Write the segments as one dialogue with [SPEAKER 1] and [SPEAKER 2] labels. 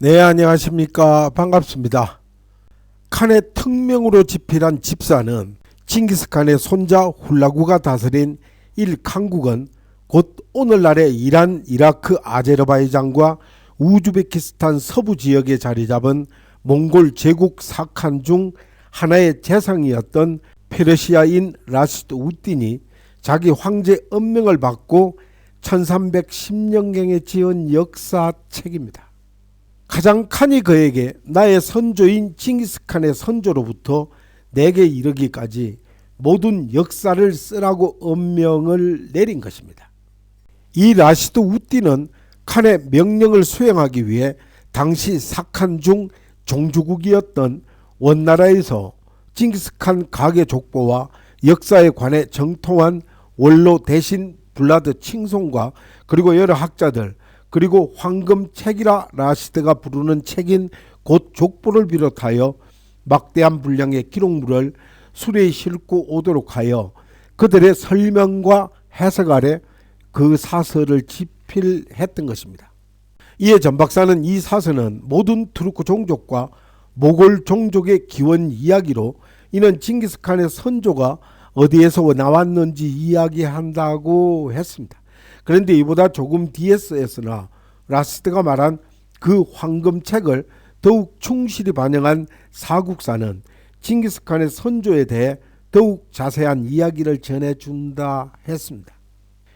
[SPEAKER 1] 네, 안녕하십니까. 반갑습니다. 칸의 특명으로 집필한 집사는 칭기스칸의 손자 훌라구가 다스린 일강국은 곧 오늘날의 이란, 이라크, 아제르바이잔과 우즈베키스탄 서부 지역에 자리 잡은 몽골 제국 사칸 중 하나의 재상이었던 페르시아인 라시드 우딘이 자기 황제 은명을 받고 1310년경에 지은 역사책입니다. 가장 칸이 그에게 나의 선조인 칭기스칸의 선조로부터 내게 이르기까지 모든 역사를 쓰라고 엄명을 내린 것입니다. 이 라시드 우띠는 칸의 명령을 수행하기 위해 당시 사칸 중 종주국이었던 원나라에서 징기스칸 가계 족보와 역사에 관해 정통한 원로 대신 블라드 칭송과 그리고 여러 학자들 그리고 황금 책이라 라시드가 부르는 책인 곧 족보를 비롯하여 막대한 분량의 기록물을 수레에 싣고 오도록 하여 그들의 설명과 해석 아래 그 사설을 집필했던 것입니다. 이에 전 박사는 이 사설은 모든 투르크 종족과 모골 종족의 기원 이야기로 이는 징기스칸의 선조가 어디에서 나왔는지 이야기한다고 했습니다. 그런데 이보다 조금 뒤에 쓰였으나 라시드가 말한 그 황금책을 더욱 충실히 반영한 사국사는 징기스칸의 선조에 대해 더욱 자세한 이야기를 전해준다 했습니다.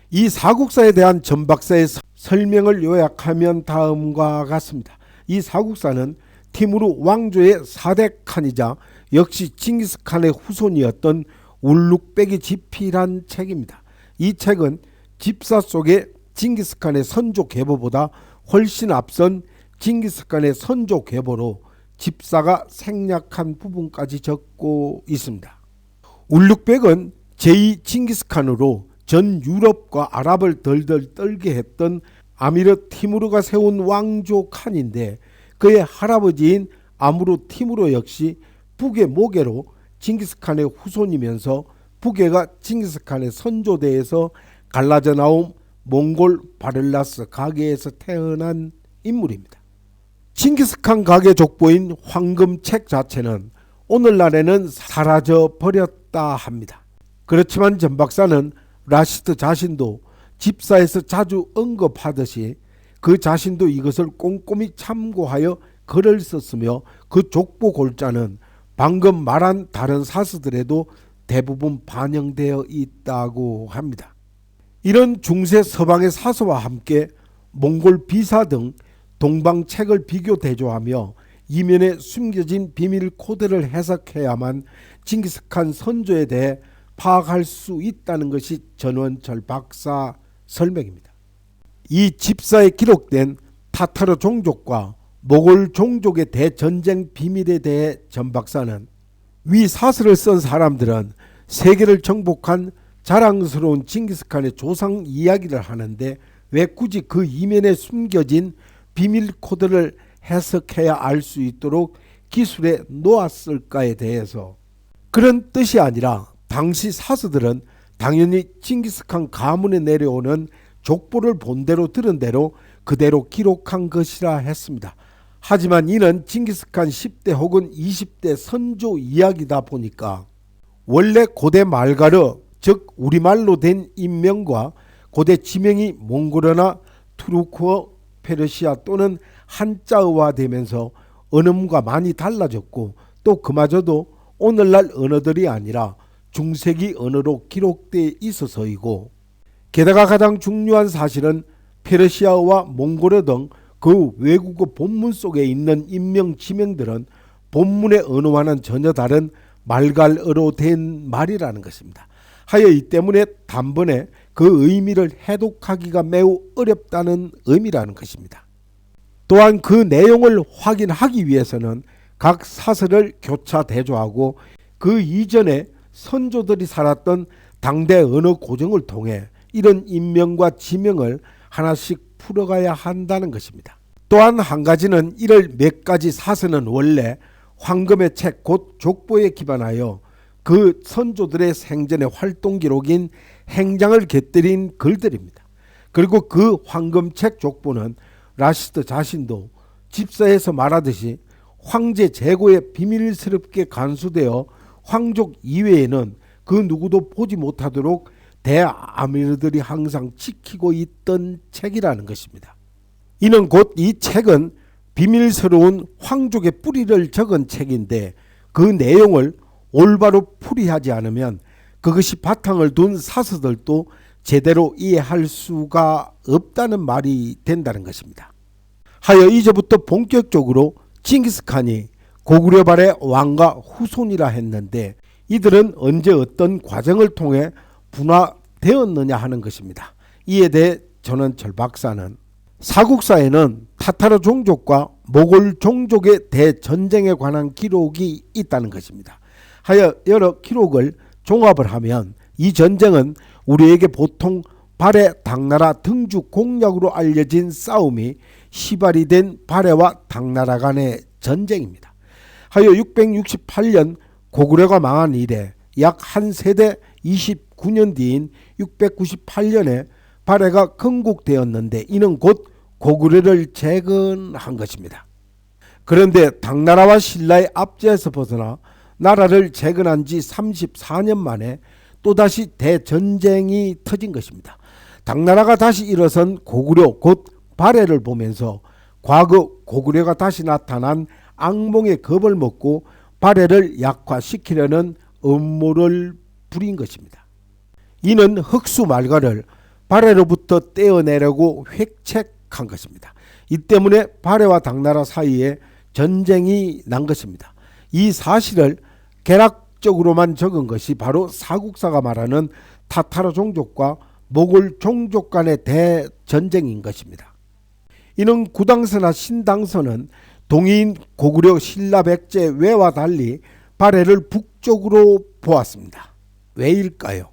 [SPEAKER 1] 이 사국사에 대한 전박사의 설명을 요약하면 다음과 같습니다. 이 사국사는 티무르 왕조의 사대 칸이자 역시 징기스칸의 후손이었던 울룩백이 집필한 책입니다. 이 책은 집사 속의 징기스칸의 선조 계보보다 훨씬 앞선 징기스칸의 선조 계보로 집사가 생략한 부분까지 적고 있습니다. 울룩백은 제2 징기스칸으로 전 유럽과 아랍을 덜덜 떨게 했던 아미르 티무르가 세운 왕조 칸인데 그의 할아버지인 아무르 티무르 역시 북의 모계로 징기스칸의 후손이면서 북해가 징기스칸의 선조대에서 갈라져 나온 몽골 바렐라스 가게에서 태어난 인물입니다. 징기스칸 가게 족보인 황금책 자체는 오늘날에는 사라져 버렸다 합니다. 그렇지만 전 박사는 라시드 자신도 집사에서 자주 언급하듯이 그 자신도 이것을 꼼꼼히 참고하여 글을 썼으며 그 족보 골자는 방금 말한 다른 사서들에도 대부분 반영되어 있다고 합니다. 이런 중세 서방의 사서와 함께 몽골 비사 등 동방 책을 비교 대조하며 이면에 숨겨진 비밀 코드를 해석해야만 징기스칸 선조에 대해 파악할 수 있다는 것이 전원철 박사 설명입니다. 이 집사에 기록된 타타르 종족과 모골 종족의 대전쟁 비밀에 대해 전 박사는 위 사설을 쓴 사람들은 세계를 정복한 자랑스러운 징기스칸의 조상 이야기를 하는데 왜 굳이 그 이면에 숨겨진 비밀 코드를 해석해야 알 수 있도록 기술에 놓았을까에 대해서 그런 뜻이 아니라 당시 사서들은 당연히 징기스칸 가문에 내려오는 족보를 본대로 들은 대로 그대로 기록한 것이라 했습니다. 하지만 이는 징기스칸 10대 혹은 20대 선조 이야기다 보니까 원래 고대 말가르 즉 우리말로 된 인명과 고대 지명이 몽골어나 투르크어 페르시아 또는 한자어화되면서 언음과 많이 달라졌고 또 그마저도 오늘날 언어들이 아니라 중세기 언어로 기록되어 있어서이고 게다가 가장 중요한 사실은 페르시아와 몽골어 등 그 외국어 본문 속에 있는 인명 지명들은 본문의 언어와는 전혀 다른 말갈어로 된 말이라는 것입니다. 하여 이 때문에 단번에 그 의미를 해독하기가 매우 어렵다는 의미라는 것입니다. 또한 그 내용을 확인하기 위해서는 각 사설을 교차 대조하고 그 이전에 선조들이 살았던 당대 언어 고정을 통해 이런 인명과 지명을 하나씩 풀어가야 한다는 것입니다. 또한 한 가지는 이를 몇 가지 사서는 원래 황금의 책 곧 족보에 기반하여 그 선조들의 생전의 활동 기록인 행장을 곁들인 글들입니다. 그리고 그 황금책 족보는 라시드 자신도 집사에서 말하듯이 황제 제고에 비밀스럽게 간수되어 황족 이외에는 그 누구도 보지 못하도록 대아미르들이 항상 지키고 있던 책이라는 것입니다. 이는 곧 이 책은 비밀스러운 황족의 뿌리를 적은 책인데 그 내용을 올바로 풀이하지 않으면 그것이 바탕을 둔 사서들도 제대로 이해할 수가 없다는 말이 된다는 것입니다. 하여 이제부터 본격적으로 징기스칸이 고구려 발의 왕과 후손이라 했는데 이들은 언제 어떤 과정을 통해 분화되었느냐 하는 것입니다. 이에 대해 전원철 박사는 사국사에는 타타르 종족과 모골 종족의 대전쟁에 관한 기록이 있다는 것입니다. 하여 여러 기록을 종합을 하면 이 전쟁은 우리에게 보통 발해 당나라 등주 공략으로 알려진 싸움이 시발이 된 발해와 당나라 간의 전쟁입니다. 하여 668년 고구려가 망한 이래 약 한 세대 29년 뒤인 698년에 발해가 건국되었는데 이는 곧 고구려를 재건한 것입니다. 그런데 당나라와 신라의 압제에서 벗어나 나라를 재건한 지 34년 만에 또다시 대전쟁이 터진 것입니다. 당나라가 다시 일어선 고구려 곧 발해를 보면서 과거 고구려가 다시 나타난 악몽의 겁을 먹고 발해를 약화시키려는 음모를 부린 것입니다. 이는 흑수 말가를 발해로부터 떼어내려고 획책한 것입니다. 이 때문에 발해와 당나라 사이에 전쟁이 난 것입니다. 이 사실을 개락적으로만 적은 것이 바로 사국사가 말하는 타타르 종족과 모골 종족 간의 대전쟁인 것입니다. 이는 구당서나 신당서는 동인 고구려 신라 백제 외와 달리 발해를 북쪽으로 보았습니다. 왜일까요?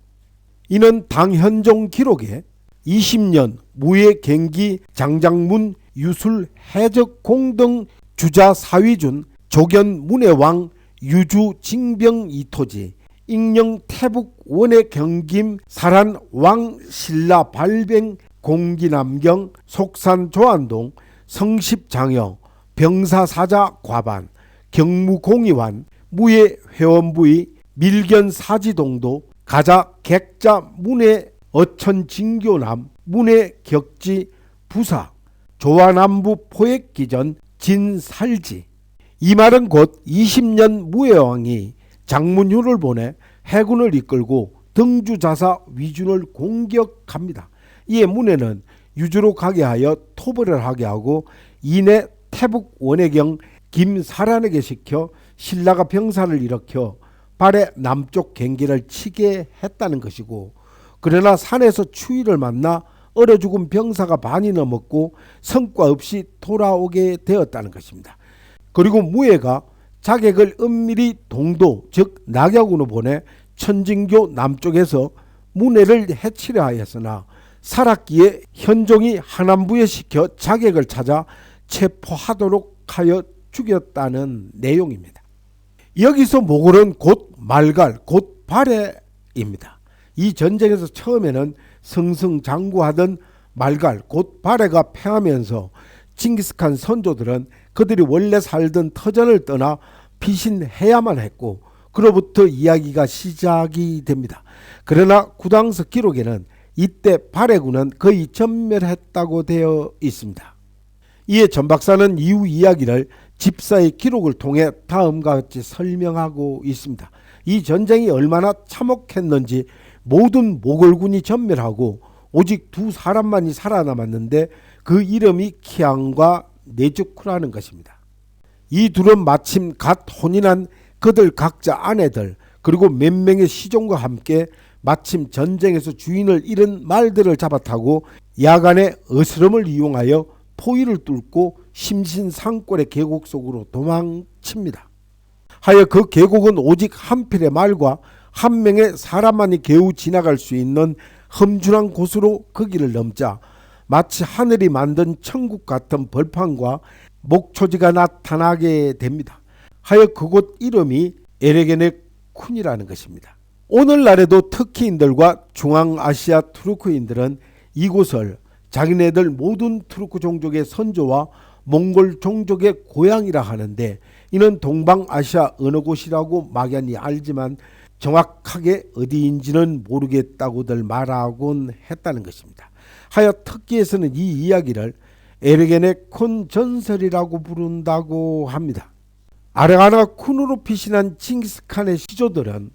[SPEAKER 1] 이는 당현종 기록에 20년 무예 경기 장장문 유술 해적 공 등 주자 사위준 조견 문해왕 유주 징병 이토지 익령 태북 원의 경김 사란 왕 신라 발뱅 공기 남경 속산 조안동 성십 장영 병사 사자 과반 경무 공의환 무예 회원부의 밀견 사지동도 가자 객자 문해 어천 진교남 문해 격지 부사 조화남부 포획기전 진살지 이 말은 곧 20년 무예왕이 장문효를 보내 해군을 이끌고 등주자사 위준을 공격합니다. 이에 문해는 유주로 가게 하여 토벌을 하게 하고 이내 태북 원해경 김사란에게 시켜 신라가 병사를 일으켜 발의 남쪽 경기를 치게 했다는 것이고 그러나 산에서 추위를 만나 얼어 죽은 병사가 반이 넘었고 성과 없이 돌아오게 되었다는 것입니다. 그리고 무예가 자객을 은밀히 동도 즉 낙약으로 보내 천진교 남쪽에서 문해를 해치려 하였으나 살았기에 현종이 하남부에 시켜 자객을 찾아 체포하도록 하여 죽였다는 내용입니다. 여기서 모골은 곧 말갈 곧 발해입니다. 이 전쟁에서 처음에는 승승장구하던 말갈 곧 발해가 패하면서 징기스칸 선조들은 그들이 원래 살던 터전을 떠나 피신해야만 했고 그로부터 이야기가 시작이 됩니다. 그러나 구당서 기록에는 이때 발해군은 거의 전멸했다고 되어 있습니다. 이에 전 박사는 이후 이야기를 집사의 기록을 통해 다음과 같이 설명하고 있습니다. 이 전쟁이 얼마나 참혹했는지 모든 모골군이 전멸하고 오직 두 사람만이 살아남았는데 그 이름이 키앙과 네즈쿠라는 것입니다. 이 둘은 마침 갓 혼인한 그들 각자 아내들 그리고 몇 명의 시종과 함께 마침 전쟁에서 주인을 잃은 말들을 잡아타고 야간에 어스름을 이용하여 포위를 뚫고 심신상골의 계곡 속으로 도망칩니다. 하여 그 계곡은 오직 한 필의 말과 한 명의 사람만이 겨우 지나갈 수 있는 험준한 곳으로 거기를 넘자 마치 하늘이 만든 천국 같은 벌판과 목초지가 나타나게 됩니다. 하여 그곳 이름이 에레게네 쿤이라는 것입니다. 오늘날에도 터키인들과 중앙아시아 투르크인들은 이곳을 자기네들 모든 투르크 종족의 선조와 몽골 종족의 고향이라 하는데 이는 동방아시아 어느 곳이라고 막연히 알지만 정확하게 어디인지는 모르겠다고들 말하곤 했다는 것입니다. 하여 터키에서는 이 이야기를 에르겐의 콘 전설이라고 부른다고 합니다. 아르가나 쿤으로 피신한 칭기스칸의 시조들은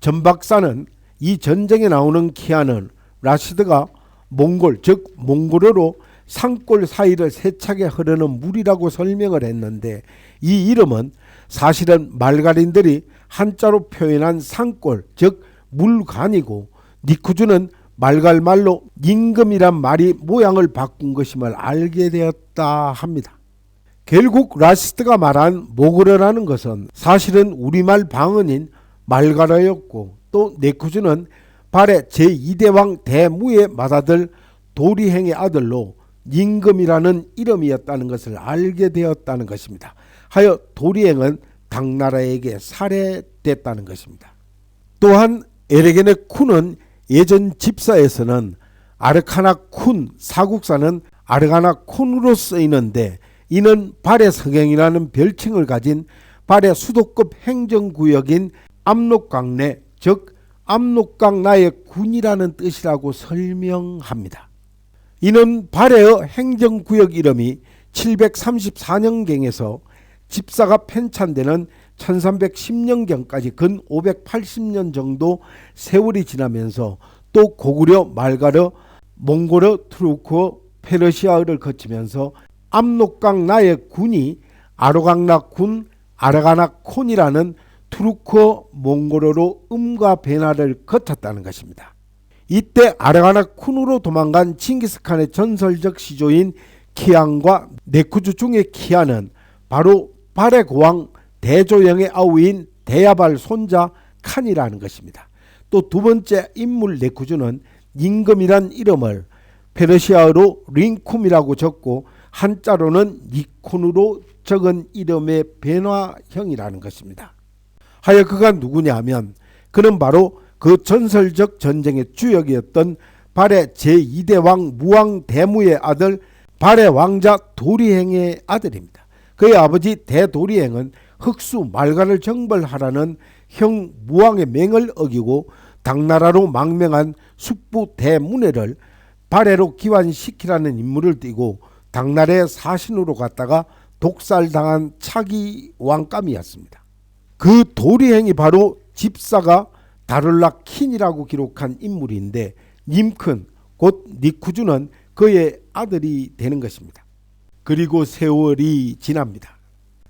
[SPEAKER 1] 전박사는 이 전쟁에 나오는 키아는 라시드가 몽골 즉 몽골어로 산골 사이를 세차게 흐르는 물이라고 설명을 했는데 이 이름은 사실은 말가린들이 한자로 표현한 산골 즉 물간이고 니쿠즈는 말갈말로 임금이란 말이 모양을 바꾼 것임을 알게 되었다 합니다. 결국 라시스트가 말한 모그르라는 것은 사실은 우리말 방언인 말가라였고 또 네쿠즈는 발의 제2대왕 대무의 맏아들 도리행의 아들로 임금이라는 이름이었다는 것을 알게 되었다는 것입니다. 하여 도리행은 당나라에게 살해됐다는 것입니다. 또한 에레겐의 쿤은 예전 집사에서는 아르카나 쿤 사국사는 아르가나 쿤으로 쓰이는데 이는 발의 성행이라는 별칭을 가진 발의 수도급 행정구역인 압록강 내 즉 압록강 나의 군이라는 뜻이라고 설명합니다. 이는 발해의 행정구역 이름이 734년경에서 집사가 편찬되는 1310년경까지 근 580년 정도 세월이 지나면서 또 고구려, 말가르, 몽골어, 투르크어, 페르시아어를 거치면서 압록강 나의 군이 아로강나 군, 아르가나 콘이라는 투르크어 몽골어로 음과 변화를 거쳤다는 것입니다. 이때 아르가나 쿤으로 도망간 칭기스칸의 전설적 시조인 키안과 네쿠즈 중의 키안은 바로 발의 고왕 대조영의 아우인 대야발 손자 칸이라는 것입니다. 또 두 번째 인물 네쿠즈는 임금이란 이름을 페르시아어로 링쿰이라고 적고 한자로는 니콘으로 적은 이름의 변화형이라는 것입니다. 하여 그가 누구냐 하면 그는 바로 그 전설적 전쟁의 주역이었던 발의 제2대 왕 무왕 대무의 아들 발의 왕자 도리행의 아들입니다. 그의 아버지 대도리행은 흑수 말가를 정벌하라는 형 무왕의 맹을 어기고 당나라로 망명한 숙부 대문해를 발해로 기환시키라는 임무를 띠고 당나라의 사신으로 갔다가 독살당한 차기 왕감이었습니다. 그 도리행이 바로 집사가 다룰라 킨이라고 기록한 인물인데 님큰 곧 니쿠주는 그의 아들이 되는 것입니다. 그리고 세월이 지납니다.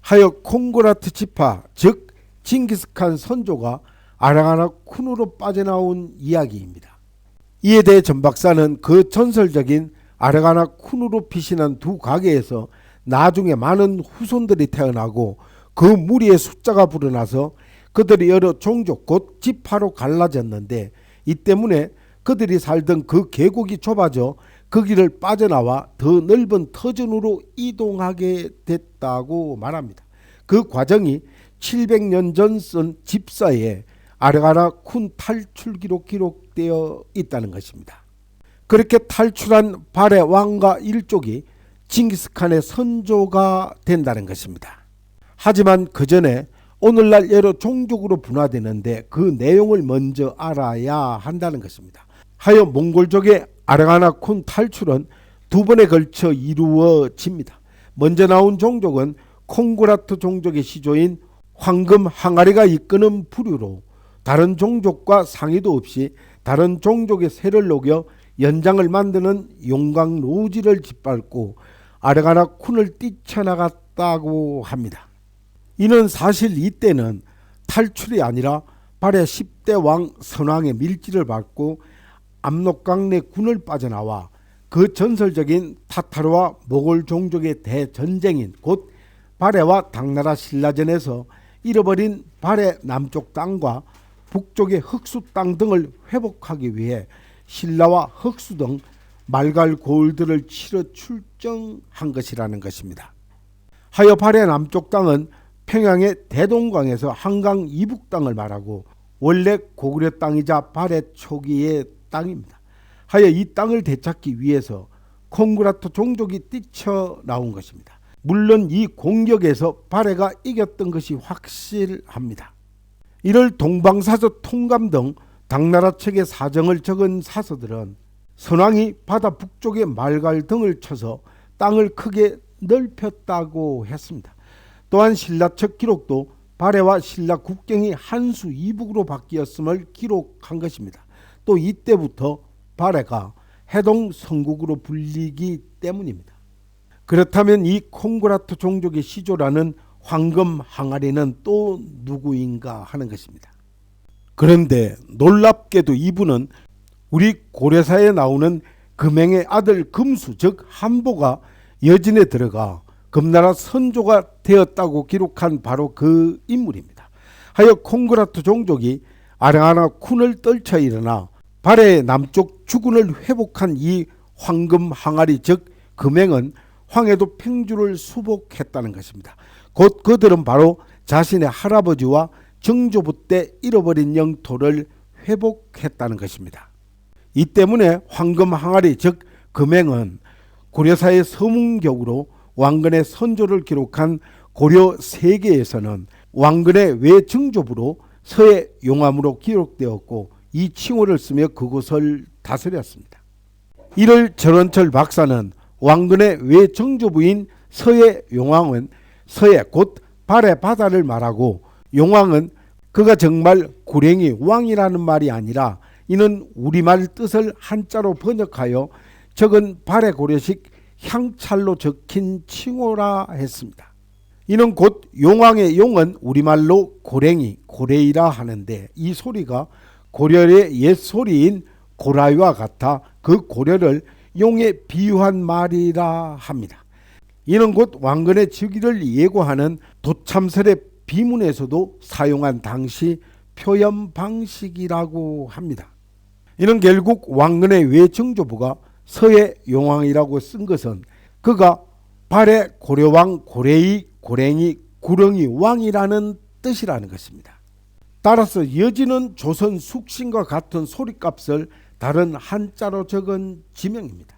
[SPEAKER 1] 하여 콩고라트 지파 즉 징기스칸 선조가 아랑아라 쿤으로 빠져나온 이야기입니다. 이에 대해 전 박사는 그 전설적인 아르가나 쿤으로 피신한 두 가게에서 나중에 많은 후손들이 태어나고 그 무리의 숫자가 불어나서 그들이 여러 종족 곧 지파로 갈라졌는데 이 때문에 그들이 살던 그 계곡이 좁아져 그 길을 빠져나와 더 넓은 터전으로 이동하게 됐다고 말합니다. 그 과정이 700년 전 쓴 집사에 아르가나 쿤 탈출기로 기록되어 있다는 것입니다. 그렇게 탈출한 발의 왕과 일족이 징기스칸의 선조가 된다는 것입니다. 하지만 그 전에 오늘날 여러 종족으로 분화되는데 그 내용을 먼저 알아야 한다는 것입니다. 하여 몽골족의 아르가나콘 탈출은 두 번에 걸쳐 이루어집니다. 먼저 나온 종족은 콩구라트 종족의 시조인 황금 항아리가 이끄는 부류로 다른 종족과 상의도 없이 다른 종족의 새를 녹여 연장을 만드는 용광 로지를 짓밟고 아르가나 쿤을 뛰쳐나갔다고 합니다. 이는 사실 이때는 탈출이 아니라 발의 10대 왕 선왕의 밀지를 받고 압록강 내 군을 빠져나와 그 전설적인 타타르와 모골 종족의 대전쟁인 곧 발해와 당나라 신라전에서 잃어버린 발해 남쪽 땅과 북쪽의 흑수 땅 등을 회복하기 위해 신라와 흑수 등 말갈 고을들을 치러 출정한 것이라는 것입니다. 하여 발해 남쪽 땅은 평양의 대동강에서 한강 이북 땅을 말하고 원래 고구려 땅이자 발해 초기의 땅입니다. 하여 이 땅을 되찾기 위해서 콩그라토 종족이 뛰쳐나온 것입니다. 물론 이 공격에서 바레가 이겼던 것이 확실합니다. 이를 동방사서 통감 등 당나라 책의 사정을 적은 사서들은 선왕이 바다 북쪽에 말갈 등을 쳐서 땅을 크게 넓혔다고 했습니다. 또한 신라책 기록도 발해와 신라 국경이 한수 이북으로 바뀌었음을 기록한 것입니다. 또 이때부터 발해가 해동 성국으로 불리기 때문입니다. 그렇다면 이 콩그라트 종족의 시조라는 황금 항아리는 또 누구인가 하는 것입니다. 그런데 놀랍게도 이분은 우리 고려사에 나오는 금행의 아들 금수 즉 한보가 여진에 들어가 금나라 선조가 되었다고 기록한 바로 그 인물입니다. 하여 콩그라트 종족이 아랑아나 쿤을 떨쳐 일어나 발해 남쪽 주군을 회복한 이 황금 항아리 즉 금행은 황해도 팽주를 수복했다는 것입니다. 곧 그들은 바로 자신의 할아버지와 정조부 때 잃어버린 영토를 회복했다는 것입니다. 이 때문에 황금 항아리 즉 금행은 고려사의 서문격으로 왕건의 선조를 기록한 고려 세계에서는 왕건의 외정조부로 서해 용암으로 기록되었고 이 칭호를 쓰며 그곳을 다스렸습니다. 이를 전원철 박사는 왕건의 외정조부인 서해 용왕은 서해 곧 발의 바다를 말하고 용왕은 그가 정말 구랭이 왕이라는 말이 아니라 이는 우리말 뜻을 한자로 번역하여 적은 발의 고려식 향찰로 적힌 칭호라 했습니다. 이는 곧 용왕의 용은 우리말로 고랭이, 고래이라 하는데 이 소리가 고려의 옛 소리인 고라이와 같아 그 고려를 용에 비유한 말이라 합니다. 이는 곧 왕건의 즉위를 예고하는 도참설의 비문에서도 사용한 당시 표현 방식이라고 합니다. 이는 결국 왕건의 외정조부가 서해 용왕이라고 쓴 것은 그가 발해 고려왕 고래이 고랭이 구렁이 왕이라는 뜻이라는 것입니다. 따라서 여지는 조선 숙신과 같은 소리값을 다른 한자로 적은 지명입니다.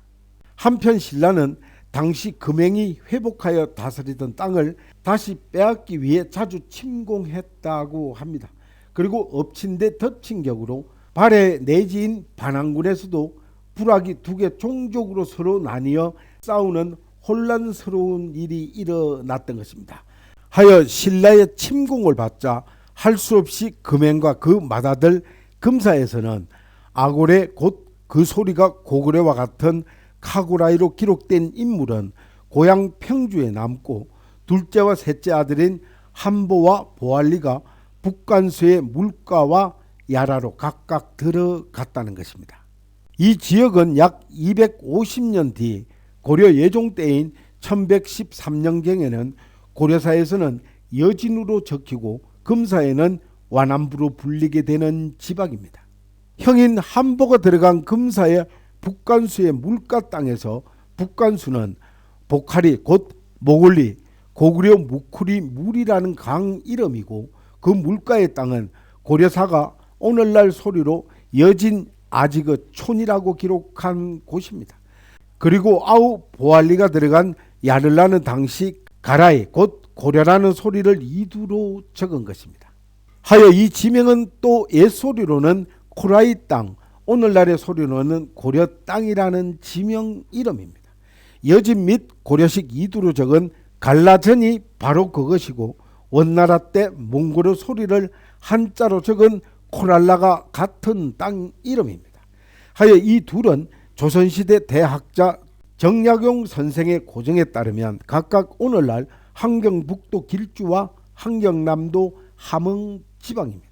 [SPEAKER 1] 한편 신라는 당시 금행이 회복하여 다스리던 땅을 다시 빼앗기 위해 자주 침공했다고 합니다. 그리고 엎친 데 덮친 격으로 발해 내지인 반항군에서도 불악이 두 개 종족으로 서로 나뉘어 싸우는 혼란스러운 일이 일어났던 것입니다. 하여 신라의 침공을 받자 할 수 없이 금행과 그 맏아들 금사에서는 아고레 곧그 소리가 고구려와 같은 카구라이로 기록된 인물은 고향 평주에 남고 둘째와 셋째 아들인 한보와 보알리가 북간수의 물가와 야라로 각각 들어갔다는 것입니다. 이 지역은 약 250년 뒤 고려 예종 때인 1113년경에는 고려사에서는 여진으로 적히고 금사에는 완안부로 불리게 되는 지방입니다. 형인 한보가 들어간 금사의 북간수의 물가 땅에서 북간수는 보카리 곧 모글리 고구려 무쿠리 물이라는 강 이름이고 그 물가의 땅은 고려사가 오늘날 소리로 여진 아지그 촌이라고 기록한 곳입니다. 그리고 아우 보알리가 들어간 야를라는 당시 가라이 곧 고려라는 소리를 이두로 적은 것입니다. 하여 이 지명은 또 옛소리로는 코라이 땅, 오늘날의 소리로는 고려 땅이라는 지명 이름입니다. 여진 및 고려식 이두로 적은 갈라전이 바로 그것이고 원나라 때 몽골의 소리를 한자로 적은 코랄라가 같은 땅 이름입니다. 하여 이 둘은 조선시대 대학자 정약용 선생의 고정에 따르면 각각 오늘날 한경북도 길주와 한경남도 함흥 지방입니다.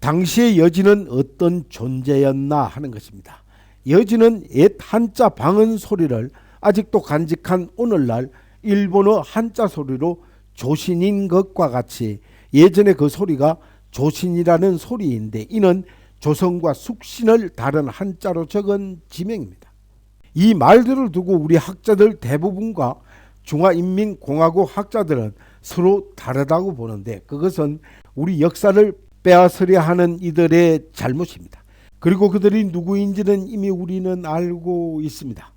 [SPEAKER 1] 당시의 여진은 어떤 존재였나 하는 것입니다. 여진은 옛 한자 방언 소리를 아직도 간직한 오늘날 일본어 한자 소리로 조신인 것과 같이 예전에 그 소리가 조신이라는 소리인데 이는 조선과 숙신을 다른 한자로 적은 지명입니다. 이 말들을 두고 우리 학자들 대부분과 중화인민공화국 학자들은 서로 다르다고 보는데 그것은 우리 역사를 빼앗으려 하는 이들의 잘못입니다. 그리고 그들이 누구인지는 이미 우리는 알고 있습니다.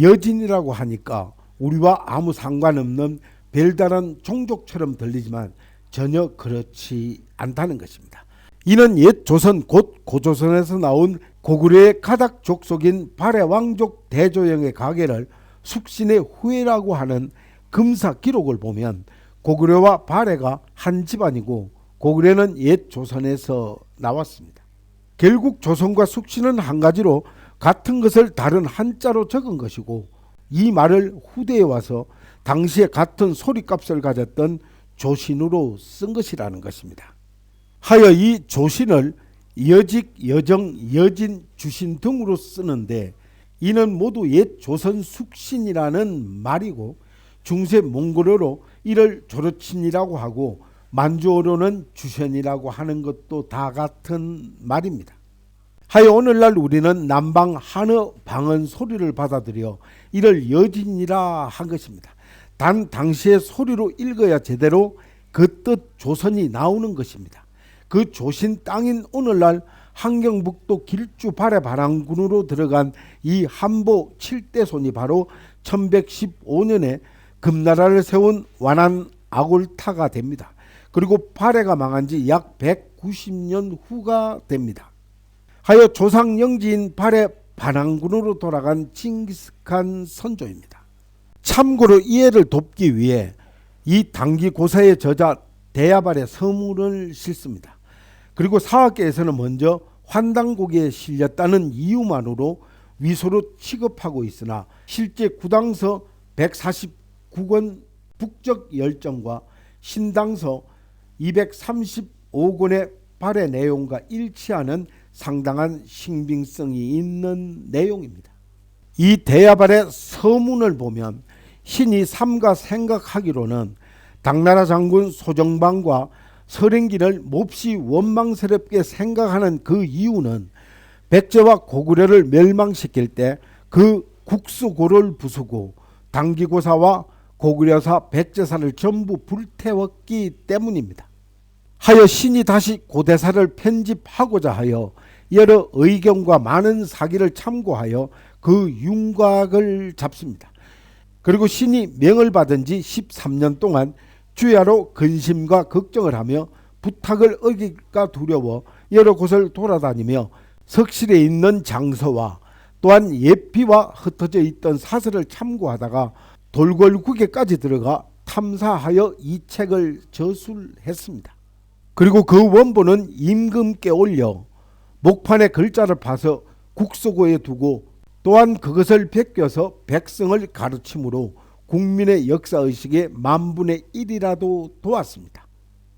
[SPEAKER 1] 여진이라고 하니까 우리와 아무 상관없는 별다른 종족처럼 들리지만 전혀 그렇지 않다는 것입니다. 이는 옛 조선 곧 고조선에서 나온 고구려의 가닥 족속인 발해 왕족 대조영의 가계를 숙신의 후예라고 하는 금사 기록을 보면 고구려와 발해가 한 집안이고 고구려는 옛 조선에서 나왔습니다. 결국 조선과 숙신은 한 가지로 같은 것을 다른 한자로 적은 것이고 이 말을 후대에 와서 당시에 같은 소리값을 가졌던 조신으로 쓴 것이라는 것입니다. 하여 이 조신을 여직, 여정, 여진, 주신 등으로 쓰는데 이는 모두 옛 조선 숙신이라는 말이고 중세 몽골어로 이를 조르친이라고 하고 만주어로는 주션이라고 하는 것도 다 같은 말입니다. 하여 오늘날 우리는 남방 한어 방언 소리를 받아들여 이를 여진이라 한 것입니다. 단 당시의 소리로 읽어야 제대로 그 뜻 조선이 나오는 것입니다. 그 조신 땅인 오늘날 한경북도 길주 발해 반항군으로 들어간 이 한보 7대손이 바로 1115년에 금나라를 세운 완한 아골타가 됩니다. 그리고 발해가 망한 지 약 190년 후가 됩니다. 하여 조상 영지인 발해 반항군으로 돌아간 징기스칸 선조입니다. 참고로 이해를 돕기 위해 이 당기 고사의 저자 대야발의 서문을 실습니다. 그리고 사학계에서는 먼저 환당고기에 실렸다는 이유만으로 위소로 취급하고 있으나 실제 구당서 149권 북적 열정과 신당서 235권의 발의 내용과 일치하는 상당한 신빙성이 있는 내용입니다. 이 대야발의 서문을 보면 신이 삼가 생각하기로는 당나라 장군 소정방과 설행기를 몹시 원망스럽게 생각하는 그 이유는 백제와 고구려를 멸망시킬 때 그 국수고를 부수고 당기고사와 고구려사 백제사를 전부 불태웠기 때문입니다. 하여 신이 다시 고대사를 편집하고자 하여 여러 의견과 많은 사기를 참고하여 그 윤곽을 잡습니다. 그리고 신이 명을 받은 지 13년 동안 주야로 근심과 걱정을 하며 부탁을 어길까 두려워 여러 곳을 돌아다니며 석실에 있는 장서와 또한 예피와 흩어져 있던 사설을 참고하다가 돌궐국에까지 들어가 탐사하여 이 책을 저술했습니다. 그리고 그 원본은 임금께 올려 목판에 글자를 파서 국소고에 두고 또한 그것을 베껴서 백성을 가르침으로 국민의 역사의식의 만분의 1이라도 도왔습니다.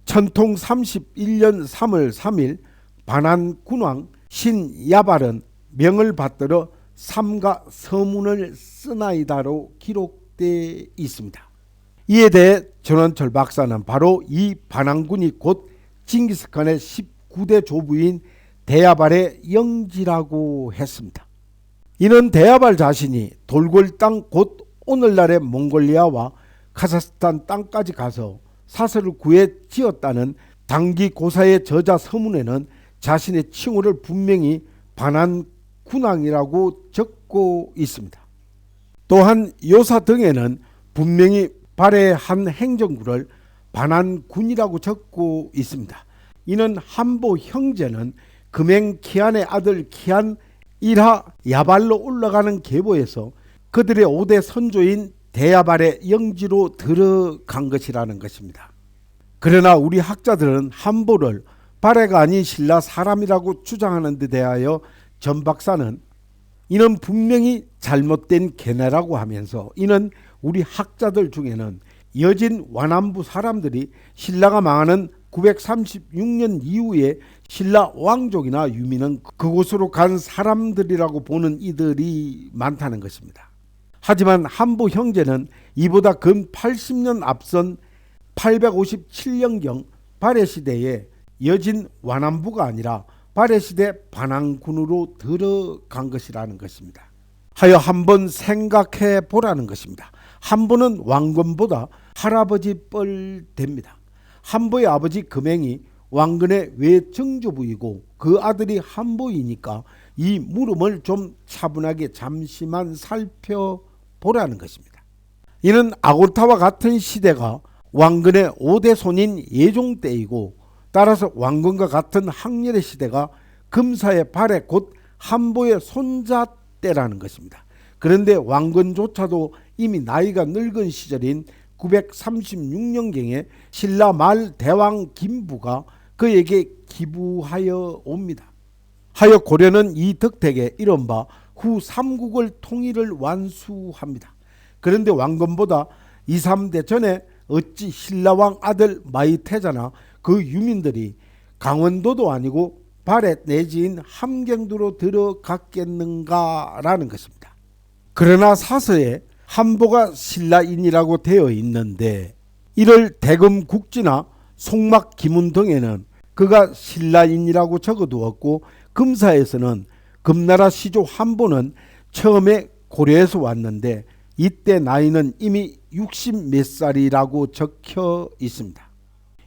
[SPEAKER 1] 천통 31년 3월 3일 반안군왕 신야발은 명을 받들어 삼가 서문을 쓰나이다로 기록되어 있습니다. 이에 대해 전원철 박사는 바로 이 반항군이 곧 징기스칸의 19대 조부인 대야발의 영지라고 했습니다. 이는 대야발 자신이 돌골 땅 곧 오늘날의 몽골리아와 카자흐스탄 땅까지 가서 사설을 구해 지었다는 당기 고사의 저자 서문에는 자신의 칭호를 분명히 반한 군왕이라고 적고 있습니다. 또한 요사 등에는 분명히 발의 한 행정구를 반한군이라고 적고 있습니다. 이는 한보 형제는 금행 키안의 아들 키안 일하 야발로 올라가는 계보에서 그들의 5대 선조인 대야발의 영지로 들어간 것이라는 것입니다. 그러나 우리 학자들은 한보를 발해가 아닌 신라 사람이라고 주장하는 데 대하여 전 박사는 이는 분명히 잘못된 견해라고 하면서 이는 우리 학자들 중에는 여진 완안부 사람들이 신라가 망하는 936년 이후에 신라 왕족이나 유민은 그곳으로 간 사람들이라고 보는 이들이 많다는 것입니다. 하지만 한부 형제는 이보다 근 80년 앞선 857년경 발해 시대에 여진 완안부가 아니라 발해 시대 반항군으로 들어간 것이라는 것입니다. 하여 한번 생각해 보라는 것입니다. 한보는 왕건보다 할아버지 뻘 됩니다. 한보의 아버지 금행이 왕건의 외정조부이고 그 아들이 한보이니까 이 물음을 좀 차분하게 잠시만 살펴 보라는 것입니다. 이는 아골타와 같은 시대가 왕건의 5대 손인 예종 때이고 따라서 왕건과 같은 항렬의 시대가 금사의 발에 곧 한보의 손자 때라는 것입니다. 그런데 왕건조차도 이미 나이가 늙은 시절인 936년경에 신라 말 대왕 김부가 그에게 기부하여 옵니다. 하여 고려는 이 덕택에 이른바 후 삼국을 통일을 완수합니다. 그런데 왕건보다 2, 3대 전에 어찌 신라왕 아들 마이태자나 그 유민들이 강원도도 아니고 발에 내지인 함경도로 들어갔겠는가라는 것입니다. 그러나 사서에 한보가 신라인이라고 되어 있는데 이를 대금 국지나 송막 기문 등에는 그가 신라인이라고 적어두었고 금사에서는 금나라 시조 한보는 처음에 고려에서 왔는데 이때 나이는 이미 60 몇 살이라고 적혀 있습니다.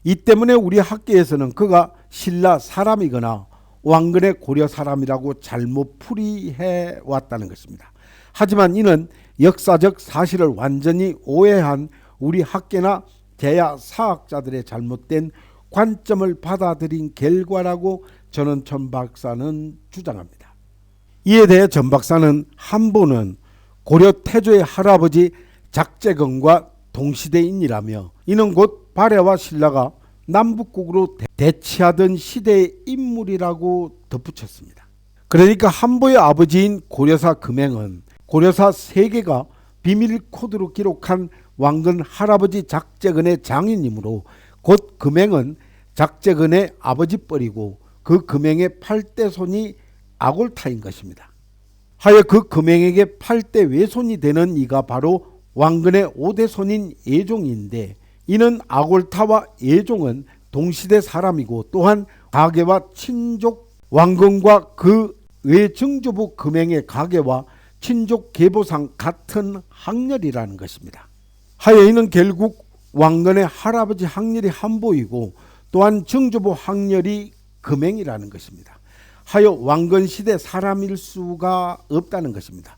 [SPEAKER 1] 이 때문에 우리 학계에서는 그가 신라 사람이거나 왕건의 고려 사람이라고 잘못 풀이해 왔다는 것입니다. 하지만 이는 역사적 사실을 완전히 오해한 우리 학계나 대야 사학자들의 잘못된 관점을 받아들인 결과라고 저는 전 박사는 주장합니다. 이에 대해 전 박사는 한보는 고려 태조의 할아버지 작재건과 동시대인이라며 이는 곧 발해와 신라가 남북국으로 대- 대치하던 시대의 인물이라고 덧붙였습니다. 그러니까 한보의 아버지인 고려사 금행은 고려사 세계가 비밀 코드로 기록한 왕건 할아버지 작재근의 장인이므로 곧 금행은 작재근의 아버지 뻘이고 그 금행의 팔대손이 아골타인 것입니다. 하여 그 금행에게 팔대 외손이 되는 이가 바로 왕건의 오대손인 예종인데 이는 아골타와 예종은 동시대 사람이고 또한 가계와 친족 왕건과 그 외증조부 금행의 가계와 친족 계보상 같은 학렬이라는 것입니다. 하여 이는 결국 왕건의 할아버지 학렬이 한보이고 또한 증조부 학렬이 금행이라는 것입니다. 하여 왕건 시대 사람일 수가 없다는 것입니다.